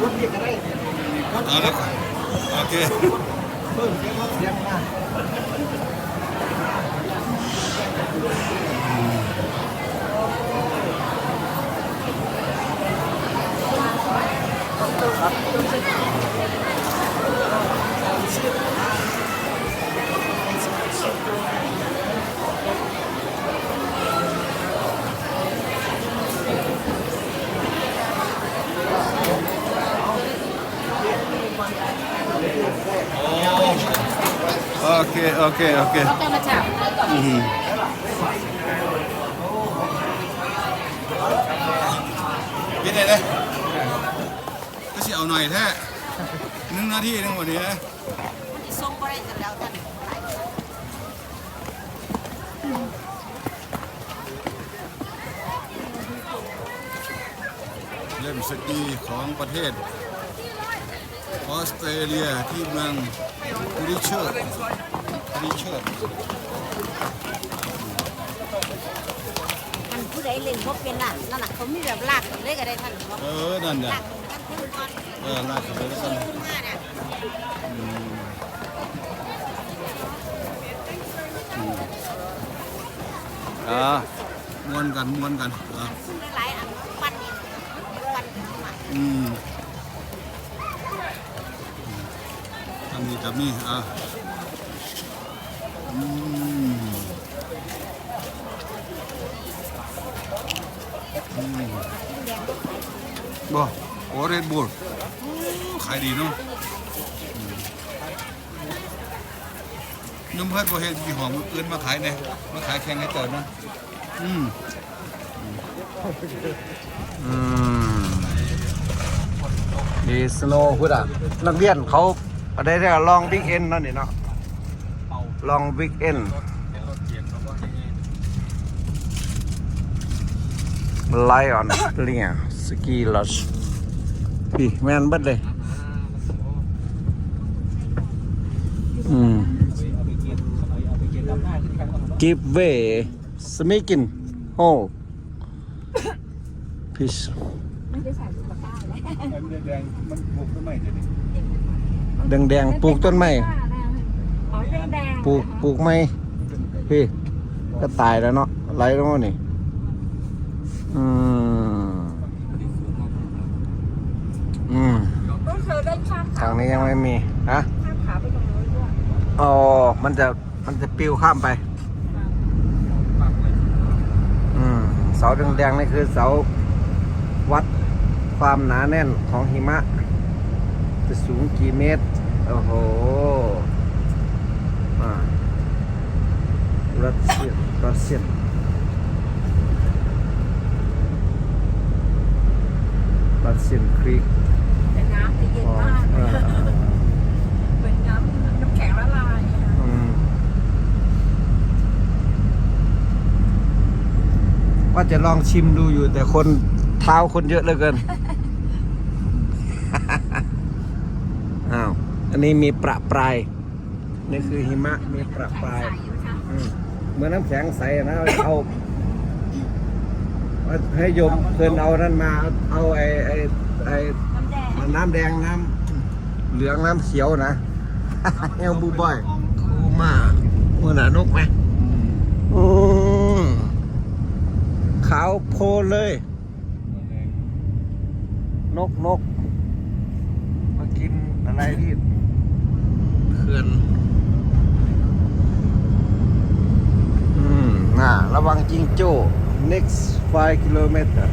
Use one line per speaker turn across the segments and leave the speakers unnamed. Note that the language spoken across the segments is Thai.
คนเรียกก็ได้คน
เอาเลยโอเค
เพิ่มเสียงเสียงมา
โอเคโอ เคโอเค
เขาจะมาจับ
อืมกินได้เลยก็สิเอาหน่อยแท้หนึ่งนาทีหนึงวันนี้นะ
ส่งไปได้แล้วท่าน
เล่นสกีของประเทศ ออสเตรเลียที่เมืองบริเชอร์บริเชอร์
ท่านผู้ใดเล่นพบเป็นน่ะนั่นน่ะเขามีแบบลากเลยก็ได้ท่านบอก
เออนั่นน่ะ
ลากท่านขึ้นก่อน
เออลากขึ้นไปแล้วกัน
ขึ้นมาน่ะ
อ่าม้วนกันม้วนกันอ่า
ขึ้นหลายๆอันปันนี่ปันขึ้นมา
อืมทำนี่ กับนี่อะอืมอืมบ่โอเรดบูลขายดีเนาะนุ่มเพิ่นบ่เฮ็ดยี่ห้อมืออื่นมาขายแน่มาขายแข่งให้เกิดนะอืมอืม
ดีสโนว์พุทธอะ นักเรียนเขา อะไรเรียกลองบิ๊กเอ็นนั่นนี่เนาะลองบิ๊กเอ็นไลออนเลียสกีลอชพี่แม่นเบิดเลยอืมกิฟเวสมิกินโฮพิช
แดงๆมันบุกทำไมเดี๋ ยวนี้
แดงๆปลูกต้นไม้
อ๋อแดง
ปลูกปลูกไม้พี่ก็ตายแล้วเนาะไรแล้วนี่อืมอืม
ก็เคยได้ข้าม
ทางนี้ยังไม่มีฮะ
ข้ามขาไปตรงนู้นด้วย
อ๋อมันจะมันจะปลิวข้ามไป อืมเสาแดงๆนี่คือเสาวัดความหนาแน่นของหิมะ จะสูงกี่เมตร โอ้โหอ่ารัสเซียรัสเซียรัสเซียนครีก
แต่น้ำจะเย็น
อ๋อ
มาก
เออ
เป็นน้ำน้ำแข็งละลาย
อืมว่าจะลองชิมดูอยู่แต่คนเท้าคนเยอะเหลือเกิน อ้าว อันนี้มีประปรายนี่คือหิมะมีประปรายอืมเหมือนน้ำแข็งใสนะเอาเอาให้โยมเพิ่นเอานั่นมาเอาไอ้ไอ้ไอ้
น้ำแดง
น้ำแดงน้ำเหลืองน้ำเขียวนะ เอลบูบอยคูมาเมื่อหนานกไหมอืมขาวโพลนเลย นกนกมากินอะไรที่เขื่อนอืมน่ะระวังจิงโจ้ next 5 kilometer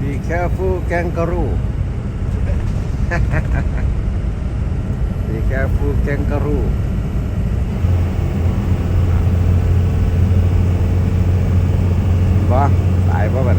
be careful kangaroo be careful kangaroo บ่ตายบ่บัด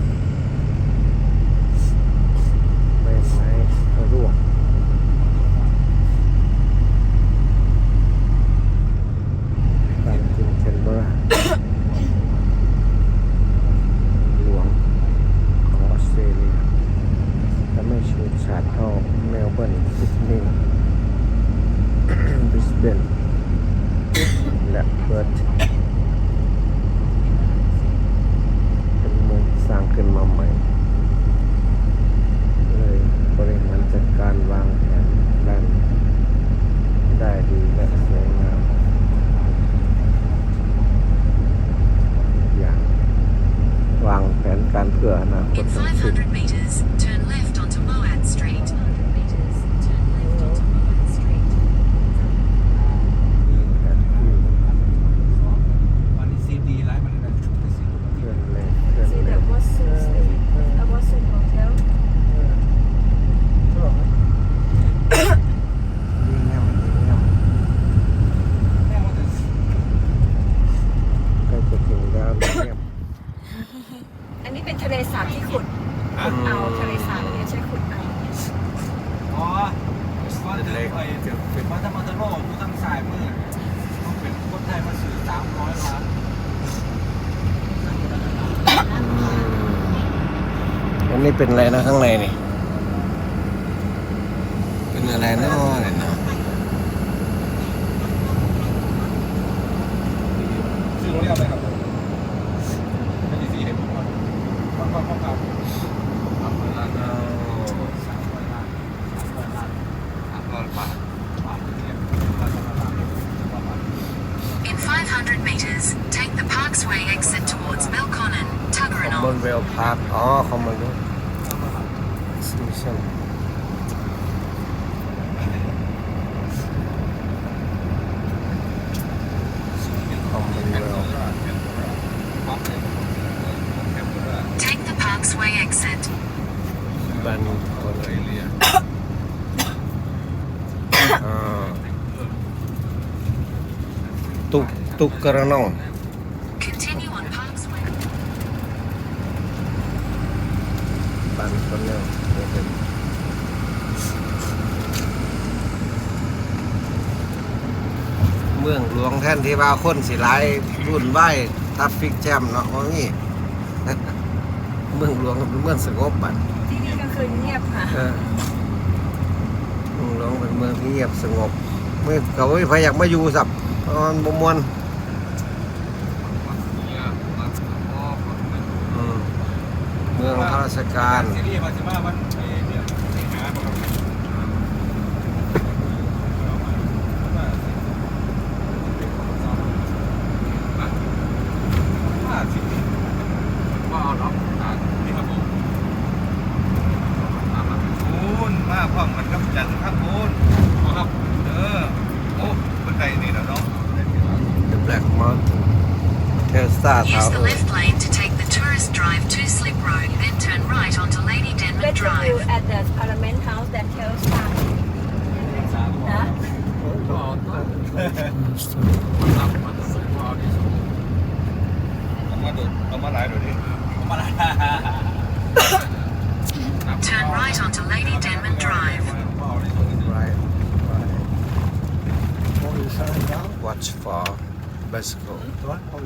เป็นอะ
ไร
นะ
ข้า
ง
ในนี่ เป็นอะไรเนาะเนี่ยเนาะ
ชื่อโรงเรียนอะไรครับไม่ใช่สีเห็นผมว่าต้องต้องต้องการสามร้อยล้านสามร้อยล้านสามร้อยล้านสามร้อยบาทบาทเนี่ยบาทละบาทบาท
In 500 meters, take the Parksway exit towards Belconnen,
คอมมอน
Tuggeranong.
เวลพาร์คอ๋อคอมมอนเวลซิมชันคอมมอนเวล
Take the Parksway exit.
บันคอนเลียอ่าตุกตุกกระนอง
Continue on Parksway.
บันคอนเนลเมืองหลวงแท่นที่ว่าคนสิหลายรุ่นไหวทัฟฟิกแจมเนาะว่างี้เมืองหลวงก็เป็นเมืองสงบบัด
ที่นี่ก็คือเงียบค่ะ
เออเมืองหลวงเป็นเมืองที่เงียบสงบ ไม่เขาไม่พยายามมาอยู่สับเพราะมันบ่มวนอืมเมืองข้าราชการ
ซีรีส์มาสิมาวันไอ้เนี่ยไอ้หาบอกว่าสิว่าเอาล็อกนี่ครับผมคูณมาพร้อมกันกับจันทร์ครับคูณครับเออโอ้เป็นไงนี่นะน้อง
The Black Mountain Telstar
Use the
Tower
left lane to take the tourist drive to Slip Road, then turn right onto Lady Denman
Better view
Drive.
at the Parliament House that tells time นะ
เอามาดูเอามาหลายเดี๋ยวนี้เอามาหลาย
Turn right onto Lady Denman Drive.
Right right
What are you saying now?
Watch for bicycle
What? What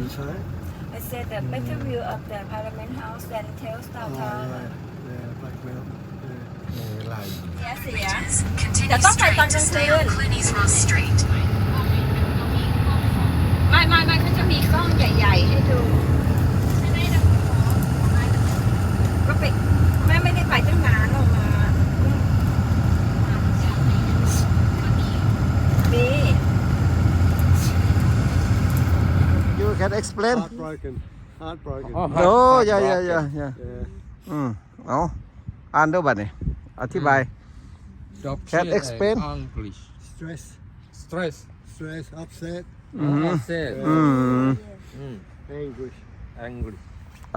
I said the better mm. view of the Parliament House than
Tales Downtown.
Yes, yes. แต่ต้อ
ง
ไปตอนกลางคืน Cluny's Street.
can explain
heartbroken heartbroken
oh, heart, no yeah yeah yeah
yeah
อืมเอาอ่านด้วยบัดนี่อธิบาย can explain
English
stress
stress
stress upset
upset
anguish
anguish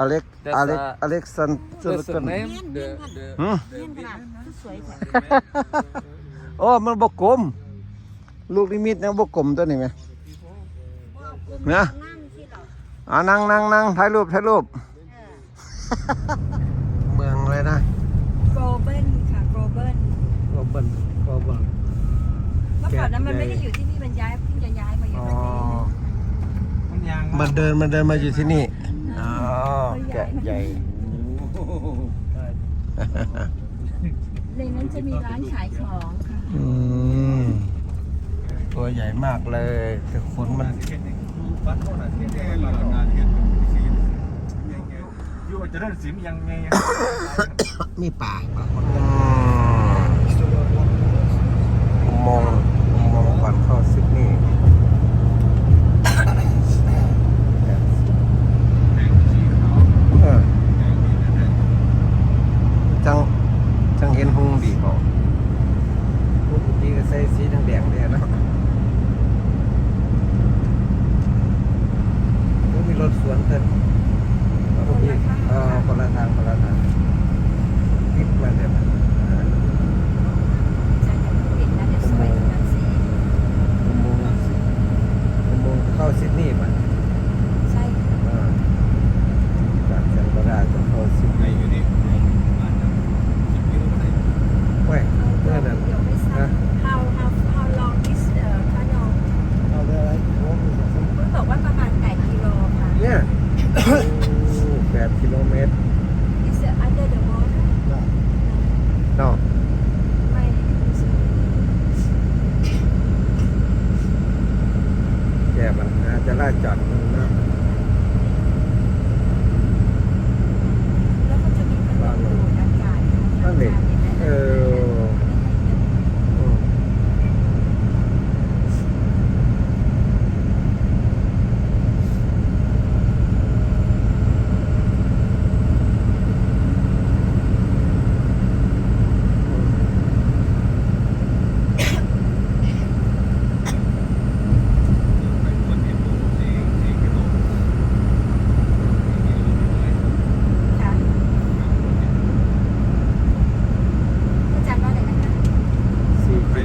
Alex Alex Alexander
that's n
Oh, มั
น
บกกลมลูกนิมิตนะบกกลมตัวนี้ไหมนะ อ่านั่งนั่งนั่งถ่ายรูปถ่ายรูป เมืองอะไรนะ
โกลเบิลค่ะโกลเบิล
โกลเบิลโกลเบิล
เมื่อก่อนนั้นมันไม่ได้อยู่ที่นี่มันย้ายเพิ่งจะย้ายมาอยู่ที่นี่
มันยาง
มาเดินมันเดินมาอยู่ที่นี่อ๋อแกะใหญ่ โอ้โห
ในนั้นจะมีร้านขายของค่ะ
ตัวใหญ่มากเลยแต่คนมัน ฟันโน่นน่ะเทียนแก่หลานงา
น
เฮ็ดเป็
นสียังไงอยู่จะได้สิ
ม
ยังไงมีป่าป่ามอ
ง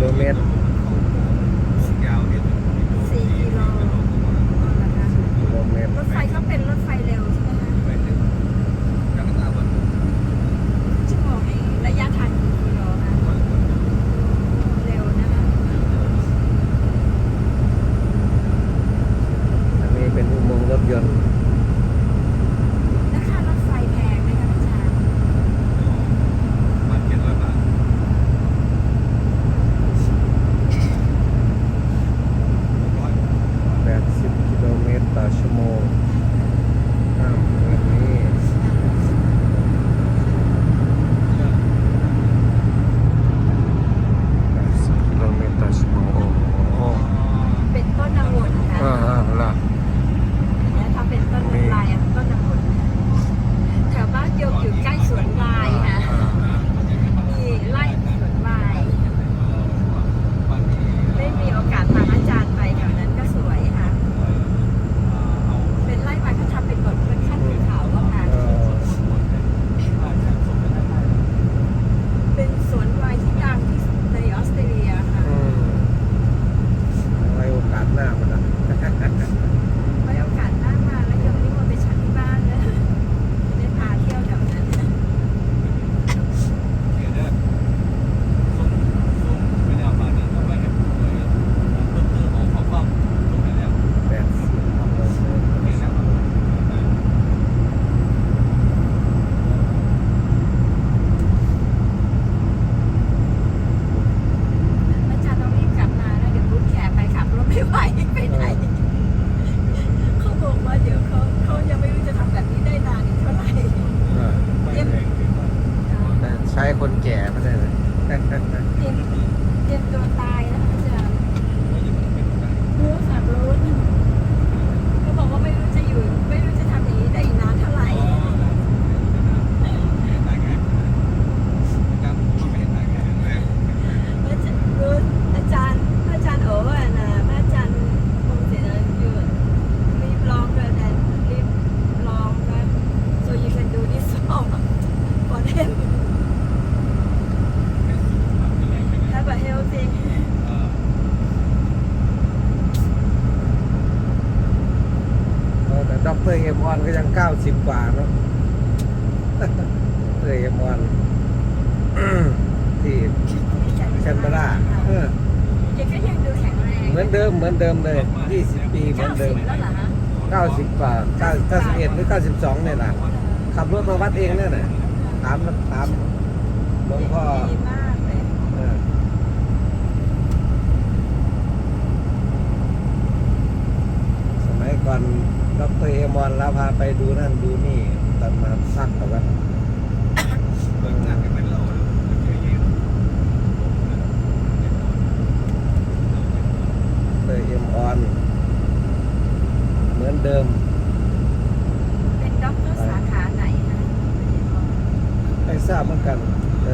kilometer. สิบปีเหมือน
เดิ
ม 90กว่าอ็ดหรือเก้าสิบสองเนี่ยแหละขับรถมาวัดเองเนี่ยนะตามตามหลวงพ่อสมัยก่อนดรเอมอนแล้วพาไปดูนั่นดูนี่ตอนมาสักกับวั
ด
ดรเอมออน มือนเดิม
เป็นด็อกเตอร์สาขาไหนคะ
ไม่ทราบเหมือนกันแต่